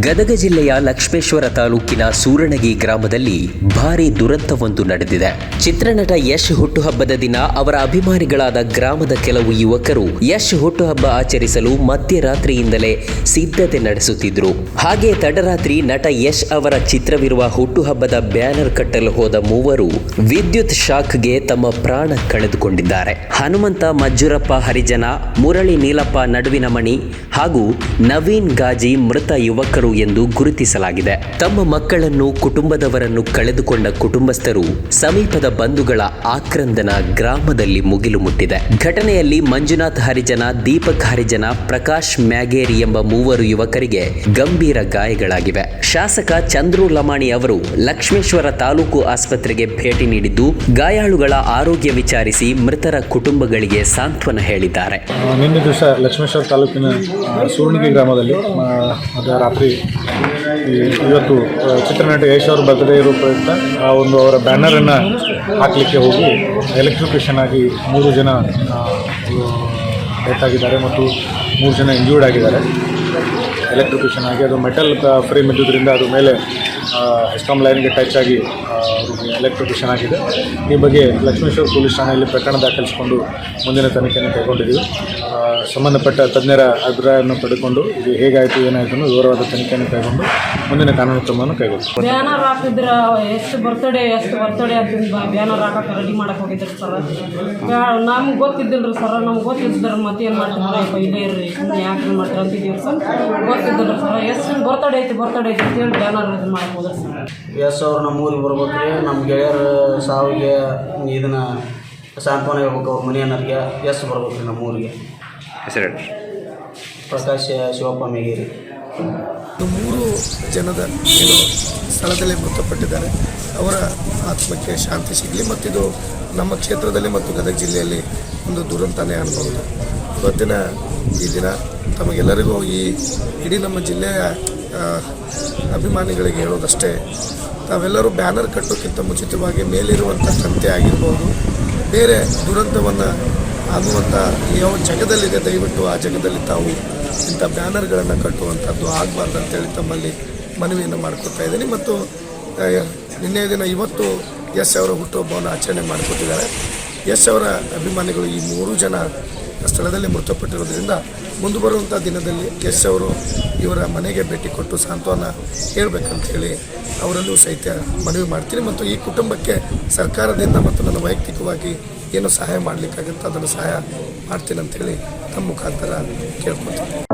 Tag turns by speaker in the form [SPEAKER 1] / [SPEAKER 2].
[SPEAKER 1] ಗದಗ ಜಿಲ್ಲೆಯ ಲಕ್ಷ್ಮೇಶ್ವರ ತಾಲೂಕಿನ ಸೂರಣಗಿ ಗ್ರಾಮದಲ್ಲಿ ಭಾರಿ ದುರಂತವೊಂದು ನಡೆದಿದೆ. ಚಿತ್ರನಟ ಯಶ್ ಹುಟ್ಟುಹಬ್ಬದ ದಿನ ಅವರ ಅಭಿಮಾನಿಗಳಾದ ಗ್ರಾಮದ ಕೆಲವು ಯುವಕರು ಯಶ್ ಹುಟ್ಟುಹಬ್ಬ ಆಚರಿಸಲು ಮಧ್ಯರಾತ್ರಿಯಿಂದಲೇ ಸಿದ್ಧತೆ ನಡೆಸುತ್ತಿದ್ರು. ಹಾಗೆ ತಡರಾತ್ರಿ ನಟ ಯಶ್ ಅವರ ಚಿತ್ರವಿರುವ ಹುಟ್ಟುಹಬ್ಬದ ಬ್ಯಾನರ್ ಕಟ್ಟಲು ಹೋದ ಮೂವರು ವಿದ್ಯುತ್ ಶಾಕ್ಗೆ ತಮ್ಮ ಪ್ರಾಣ ಕಳೆದುಕೊಂಡಿದ್ದಾರೆ. ಹನುಮಂತ, ಮಜ್ಜುರಪ್ಪ, ಹರಿಜನ, ಮುರಳಿ ನೀಲಪ್ಪ ನಡುವಿನ ಮಣಿ ಹಾಗೂ ನವೀನ್ ಗಾಜಿ ಮೃತ ಯುವಕರು ಎಂದು ಗುರುತಿಸಲಾಗಿದೆ. ತಮ್ಮ ಮಕ್ಕಳನ್ನು, ಕುಟುಂಬದವರನ್ನು ಕಳೆದುಕೊಂಡ ಕುಟುಂಬಸ್ಥರು ಸಮೀಪದ ಬಂಧುಗಳ ಆಕ್ರಂದನ ಗ್ರಾಮದಲ್ಲಿ ಮುಗಿಲು ಮುಟ್ಟಿದೆ. ಘಟನೆಯಲ್ಲಿ ಮಂಜುನಾಥ್ ಹರಿಜನ, ದೀಪಕ್ ಹರಿಜನ, ಪ್ರಕಾಶ್ ಮ್ಯಾಗೇರಿ ಎಂಬ ಮೂವರು ಯುವಕರಿಗೆ ಗಂಭೀರ ಗಾಯಗಳಾಗಿವೆ. ಶಾಸಕ ಚಂದ್ರು ಲಮಾಣಿ ಅವರು ಲಕ್ಷ್ಮೇಶ್ವರ ತಾಲೂಕು ಆಸ್ಪತ್ರೆಗೆ ಭೇಟಿ ನೀಡಿದ್ದು, ಗಾಯಾಳುಗಳ ಆರೋಗ್ಯ ವಿಚಾರಿಸಿ ಮೃತರ ಕುಟುಂಬಗಳಿಗೆ ಸಾಂತ್ವನ ಹೇಳಿದ್ದಾರೆ.
[SPEAKER 2] ನಿನ್ನೆ ದಿವಸ ಲಕ್ಷ್ಮೇಶ್ವರ ತಾಲೂಕಿನ ಸೂರ್ಣಿಗೆ ಗ್ರಾಮದಲ್ಲಿ ಈ ಇವತ್ತು ಚಿತ್ರನಟ ಯಶ್ ಅವ್ರ ಬರ್ತ್ಡೇ ಇರೋ ಪ್ರಯುಕ್ತ, ಆ ಒಂದು ಅವರ ಬ್ಯಾನರನ್ನು ಹಾಕಲಿಕ್ಕೆ ಹೋಗಿ ಎಲೆಕ್ಟ್ರಿಕೇಷನ್ ಆಗಿ ಮೂರು ಜನ ಡೆತ್ ಆಗಿದ್ದಾರೆ ಮತ್ತು ಮೂರು ಜನ ಇಂಜೂರ್ಡ್ ಆಗಿದ್ದಾರೆ. ಎಲೆಕ್ಟ್ರಿಫಿಷನ್ ಆಗಿ ಅದು ಮೆಟಲ್ ಫ್ರೇಮ್ ಇದ್ದುದರಿಂದ ಅದು ಮೇಲೆ ಎಸ್ಕಾಮ್ ಲೈನ್ಗೆ ಟಚ್ ಆಗಿ ಅವ್ರಿಗೆ ಎಲೆಕ್ಟ್ರಿಫಿಷನ್ ಆಗಿದೆ. ಈ ಬಗ್ಗೆ ಲಕ್ಷ್ಮೇಶ್ವರ ಪೊಲೀಸ್ ಠಾಣೆಯಲ್ಲಿ ಪ್ರಕರಣ ದಾಖಲಿಸಿಕೊಂಡು ಮುಂದಿನ ತನಿಖೆಯನ್ನು ಕೈಗೊಂಡಿದ್ದೀವಿ. ಸಂಬಂಧಪಟ್ಟ ತಜ್ಞರ ಅಭಿಪ್ರಾಯವನ್ನು ಪಡೆದುಕೊಂಡು ಇದು ಹೇಗಾಯಿತು, ಏನಾಯಿತು ಅನ್ನೋ ವಿವರವಾದ ತನಿಖೆಯನ್ನು ಕೈಗೊಂಡು ಮುಂದಿನ ಕಾನೂನು ಕ್ರಮವನ್ನು ಕೈಗೊಳ್ಳಿ
[SPEAKER 3] ಬ್ಯಾನರ್ ಹಾಕಿದ್ರ ಎಷ್ಟು ಬರ್ತಡೇ ಎಷ್ಟು ಬರ್ತಡೇ ಅಂತ ಬ್ಯಾನರ್ ಹಾಕಕ್ಕೆ ರೆಡಿ ಮಾಡಕ್ಕೆ ಹೋಗಿದ್ರು ಸರ್ ನಮ್ಗೆ ಗೊತ್ತಿದ್ದಿಲ್ಲ ಸರ್ ನಮ್ಗೆ ಗೊತ್ತಿದ್ದರು ಮತ್ತೆ ಏನು ಮಾಡ್ತಿದ್ರಪ್ಪ ಇಲ್ಲೇ ಇರ್ರಿ ಯಾಕೆ ಮಾಡ್ತಾರೆ ಅಂತಿದ್ದೀವಿ ಸರ್ ಸರ್ ಎಷ್ಟು ಬರ್ತಡೇ ಐತಿ ಬರ್ತಡೇ ಐತಿ ಅಂತೇಳಿ ಬ್ಯಾನರ್ ಇದು ಸರ್
[SPEAKER 4] ಎಸ್ ಅವ್ರು ನಮ್ಮ ಊರಿಗೆ ಬರ್ಬೇಕು ರೀ ನಮ್ಮ ಗೆಳೆಯರ ಸಾವಿಗೆ ಇದನ್ನ ಸಾಂತ್ವನ ಹೇಳ್ಬೇಕು ಅವ್ರ ಮನೆಯನ್ನರಿಗೆ ಎಸ್ ಬರ್ಬೇಕು ರೀ ನಮ್ಮ ಊರಿಗೆ. ಪ್ರಕಾಶ್ ಶಿವಪ್ಪ ಮೇಗೇರಿ.
[SPEAKER 5] ಮೂರು ಜನದ ಏನು ಸ್ಥಳದಲ್ಲಿ ಮೃತಪಟ್ಟಿದ್ದಾರೆ. ಅವರ ಆತ್ಮಕ್ಕೆ ಶಾಂತಿ ಸಿಗಲಿ ಮತ್ತಿದು ನಮ್ಮ ಕ್ಷೇತ್ರದಲ್ಲಿ ಮತ್ತು ಗದಗ ಜಿಲ್ಲೆಯಲ್ಲಿ ಒಂದು ದುರಂತನೇ ಅನ್ಬೋದು ಇವತ್ತಿನ ಈ ದಿನ ತಮಗೆಲ್ಲರಿಗೂ ಈ ಇಡೀ ನಮ್ಮ ಜಿಲ್ಲೆಯ ಅಭಿಮಾನಿಗಳಿಗೆ ಹೇಳೋದಷ್ಟೇ, ತಾವೆಲ್ಲರೂ ಬ್ಯಾನರ್ ಕಟ್ಟೋಕ್ಕಿಂತ ಮುಂಚಿತವಾಗಿ ಮೇಲಿರುವಂಥ ಕಂತೆ ಆಗಿರ್ಬೋದು, ಬೇರೆ ದುರಂತವನ್ನು ಆಗುವಂಥ ಯಾವ ಜಗದಲ್ಲಿದೆ, ದಯವಿಟ್ಟು ಆ ಜಗದಲ್ಲಿ ತಾವು ಇಂಥ ಬ್ಯಾನರ್ಗಳನ್ನು ಕಟ್ಟುವಂಥದ್ದು ಆಗಬಾರ್ದು ಅಂತೇಳಿ ತಮ್ಮಲ್ಲಿ ಮನವಿಯನ್ನು ಮಾಡ್ಕೊತಾ ಇದ್ದೀನಿ. ಮತ್ತು ನಿನ್ನೆ ದಿನ ಇವತ್ತು ಎಸ್ ಅವರ ಹುಟ್ಟುಹಬ್ಬವನ್ನು ಆಚರಣೆ ಮಾಡಿಕೊಟ್ಟಿದ್ದಾರೆ. ಎಸ್ ಅವರ ಅಭಿಮಾನಿಗಳು ಈ ಮೂರು ಜನ ಸ್ಥಳದಲ್ಲಿ ಮೃತಪಟ್ಟಿರೋದ್ರಿಂದ ಮುಂದೆ ಬರುವಂಥ ದಿನದಲ್ಲಿ ಎಸ್ ಅವರು ಇವರ ಮನೆಗೆ ಭೇಟಿ ಕೊಟ್ಟು ಸಾಂತ್ವನ ಹೇಳಬೇಕಂತೇಳಿ ಅವರಲ್ಲೂ ಸಹಿತ ಮನವಿ ಮಾಡ್ತೀನಿ. ಮತ್ತು ಈ ಕುಟುಂಬಕ್ಕೆ ಸರ್ಕಾರದಿಂದ ಮತ್ತು ನನ್ನ ವೈಯಕ್ತಿಕವಾಗಿ ಏನು ಸಹಾಯ ಮಾಡಲಿಕ್ಕಾಗತ್ತೆ ಅದನ್ನು ಸಹಾಯ ಮಾಡ್ತೀನಿ ಅಂತೇಳಿ ತಮ್ಮ ಮುಖಾಂತರ ಕೇಳ್ಕೊತೀನಿ